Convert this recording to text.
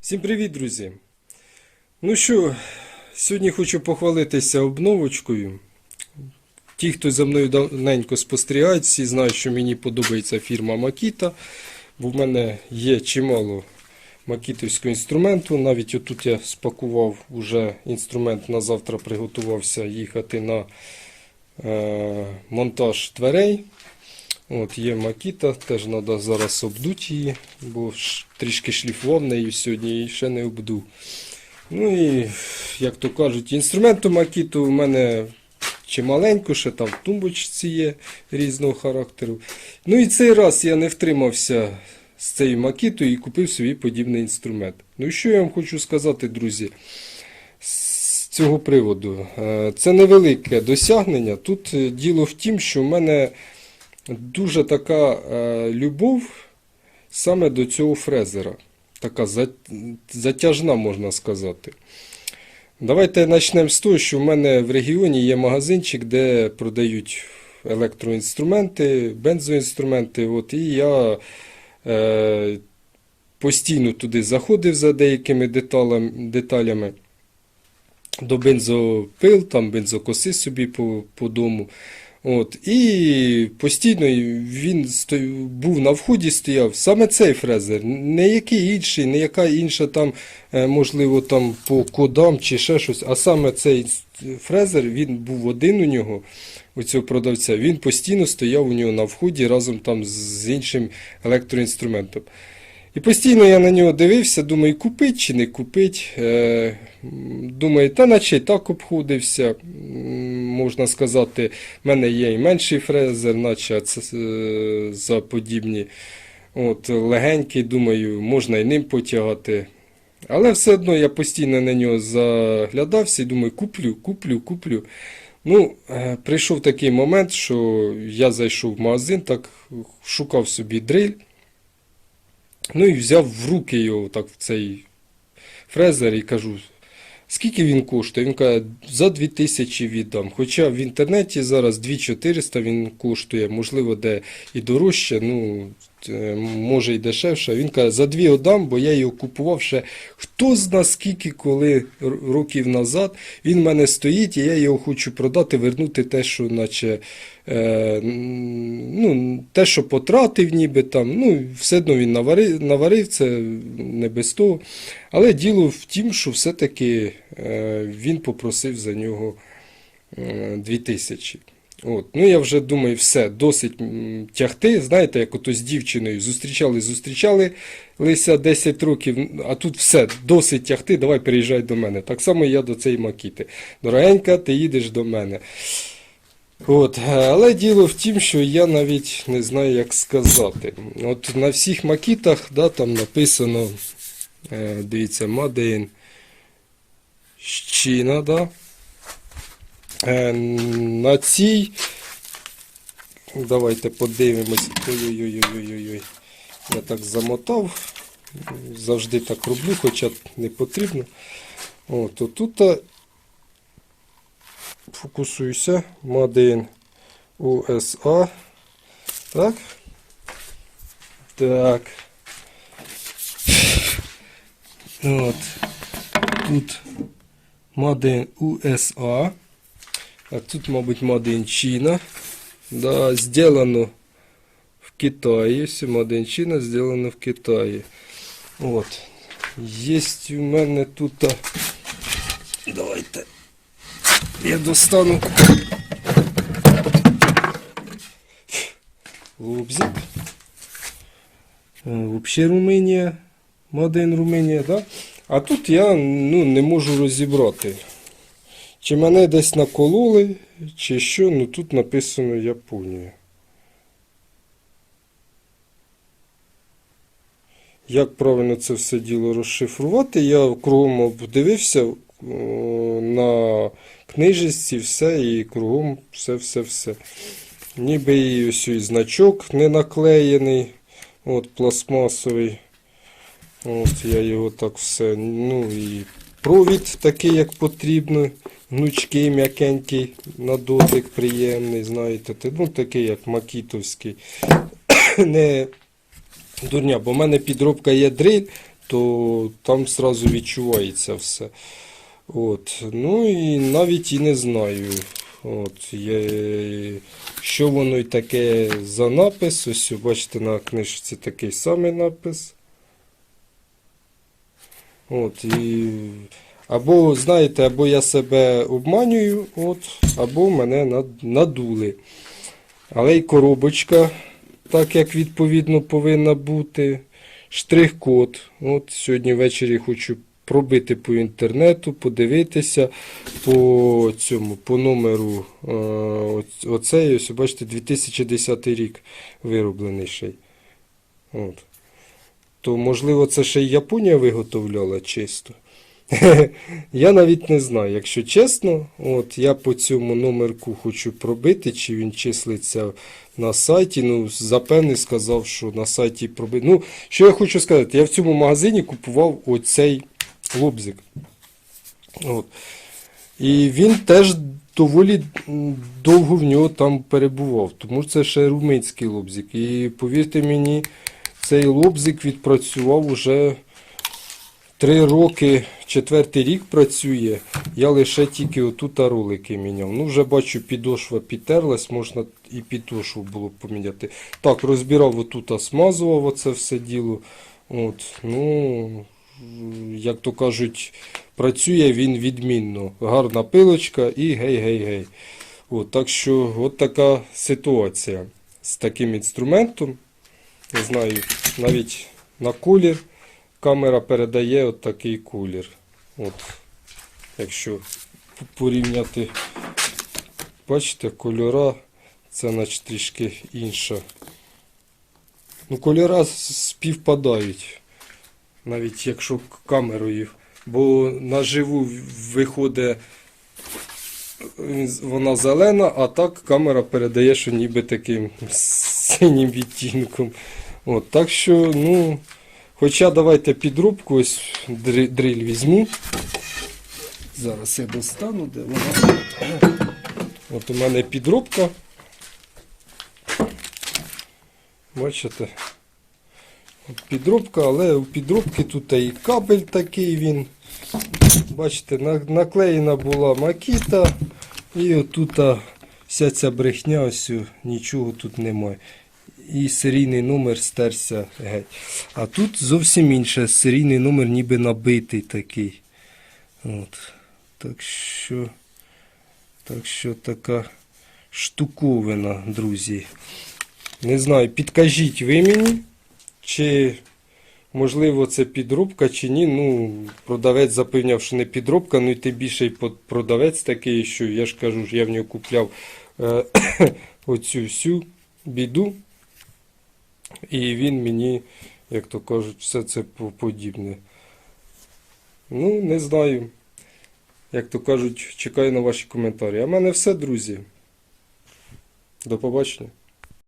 Всім привіт, друзі! Ну що, сьогодні хочу похвалитися обновочкою. Ті, хто за мною давненько спостерігають, всі знають, що мені подобається фірма Makita, бо в мене є чимало макітовського інструменту. Навіть отут я спакував уже інструмент на завтра, приготувався їхати на е, монтаж дверей. От є Макіта, теж треба зараз обдути її, бо трішки шліфував нею сьогодні і ще не обду. Ну і, як то кажуть, інструменту Макіту у мене чималенько, ще там в тумбочці є різного характеру. Ну і цей раз я не втримався з цією Макітою і купив собі подібний інструмент. Ну і що я вам хочу сказати, друзі, з цього приводу. Е, Це невелике досягнення. Тут е, діло в тім, що в мене дуже така е, любов саме до цього фрезера. Така затяжна, можна сказати. Давайте почнемо з того, що в мене в регіоні є магазинчик, де продають електроінструменти, бензоінструменти. От, і я е, постійно туди заходив за деякими деталями. деталями. До бензопил, там бензокоси собі по, по дому. От, і постійно він був на вході, стояв саме цей фрезер, не який інший, не яка інша там, е, можливо, там по кодам чи ще щось, а саме цей фрезер, він був один у нього, у цього продавця, він постійно стояв у нього на вході разом там з іншим електроінструментом. І постійно я на нього дивився, думаю, купить чи не купить. Е, Думаю, та наче й так обходився. Можна сказати, в мене є і менший фрезер, наче е, за подібні. От, легенький, думаю, можна і ним потягати. Але все одно я постійно на нього заглядався і думаю, куплю, куплю, куплю. Ну, е, прийшов такий момент, що я зайшов в магазин, так шукав собі дриль. Ну і взяв в руки його так в цей фрезер і кажу, скільки він коштує? Він каже, за 2000 віддам. Хоча в інтернеті зараз 2400 він коштує, можливо, де і дорожче, ну, може і дешевше. Він каже, за 2 віддам, бо я його купував ще хто зна скільки, коли років назад. Він в мене стоїть, і я його хочу продати, вернути те, що наче. Е, ну, те, що потратив, ніби там, ну, все одно він наварив, наварив це не без того. Але діло в тім, що все-таки е, він попросив за нього е, 2000. От. Ну, я вже думаю, все, досить тягти. Знаєте, як ото з дівчиною зустрічали, зустрічали лися 10 років, а тут все, досить тягти, давай переїжджай до мене. Так само я до цієї макіти. Дорогенька, ти їдеш до мене. От, е, але діло в тім, що я навіть не знаю, як сказати. От на всіх макітах да, там написано, е, дивіться, in China, да. Е, на цій, давайте подивимось. Ой-ой-ой-ой-ой. Я так замотав. Завжди так роблю, хоча не потрібно. От, отут фокусуюся. Мадин USA. Так. Так. От. Тут Мадин USA. А тут, мабуть, Мадин Чина. Да, сделано в Китаї. Все Мадин Чина сделано в Китаї. От. Есть у мене тут. Давайте. Я достану лобзик. Взагалі Румунія. Мадин Румунія, да? А тут я ну, не можу розібрати. Чи мене десь накололи, чи що, ну тут написано Японія. Як правильно це все діло розшифрувати, я кругом обдивився на книжечці все і кругом все-все-все. Ніби і ось і значок не наклеєний, от пластмасовий. От я його так все. Ну і провід такий, як потрібно. Гнучкий, м'якенький, на дотик приємний, знаєте. Ну такий, як макітовський. Не дурня, бо в мене підробка є дриль, то там сразу відчувається все. От. Ну і навіть і не знаю. От, є, що воно й таке за напис. Ось бачите, на книжці такий самий напис. От, і... Або, знаєте, або я себе обманюю, от, або мене надули. Але й коробочка, так як відповідно повинна бути. Штрих-код. От сьогодні ввечері хочу пробити по інтернету, подивитися по цьому, по номеру. Е, оцей, ось, бачите, 2010 рік вироблений ще. От. То, можливо, це ще й Японія виготовляла чисто. Я навіть не знаю, якщо чесно, от я по цьому номерку хочу пробити, чи він числиться на сайті. Ну, запевне сказав, що на сайті пробити. Ну, що я хочу сказати, я в цьому магазині купував оцей лобзик. От. І він теж доволі довго в нього там перебував, тому це ще румунський лобзик. І повірте мені, цей лобзик відпрацював уже Три роки, четвертий рік працює. Я лише тільки отут ролики міняв. Ну, вже бачу, підошва підтерлась, можна і підошву було поміняти. Так, розбирав отут, смазував оце все діло. От, ну, як то кажуть, працює він відмінно. Гарна пилочка і гей-гей-гей. От, так що, от така ситуація з таким інструментом. Не знаю, навіть на колір камера передає от такий колір. От, якщо порівняти, бачите, кольора, це наче трішки інша. Ну, кольора співпадають, навіть якщо камерою. Бо наживу виходить вона зелена, а так камера передає, що ніби таким синім відтінком. От, так що, ну. Хоча давайте підрубку, ось дриль візьму. Зараз я достану, де вона. От у мене підрубка. Бачите? От підрубка, але у підрубки тут і кабель такий він. Бачите, наклеєна була макіта. І отут вся ця брехня, ось нічого тут немає і серійний номер стерся геть. А тут зовсім інше. Серійний номер ніби набитий такий. От. Так що, так що така штуковина, друзі. Не знаю, підкажіть ви мені, чи можливо це підробка, чи ні. Ну, продавець запевняв, що не підробка, ну і тим більше продавець такий, що я ж кажу, я в нього купляв е, оцю всю біду. І він мені, як то кажуть, все це подібне. Ну, не знаю. Як то кажуть, чекаю на ваші коментарі. А в мене все, друзі. До побачення.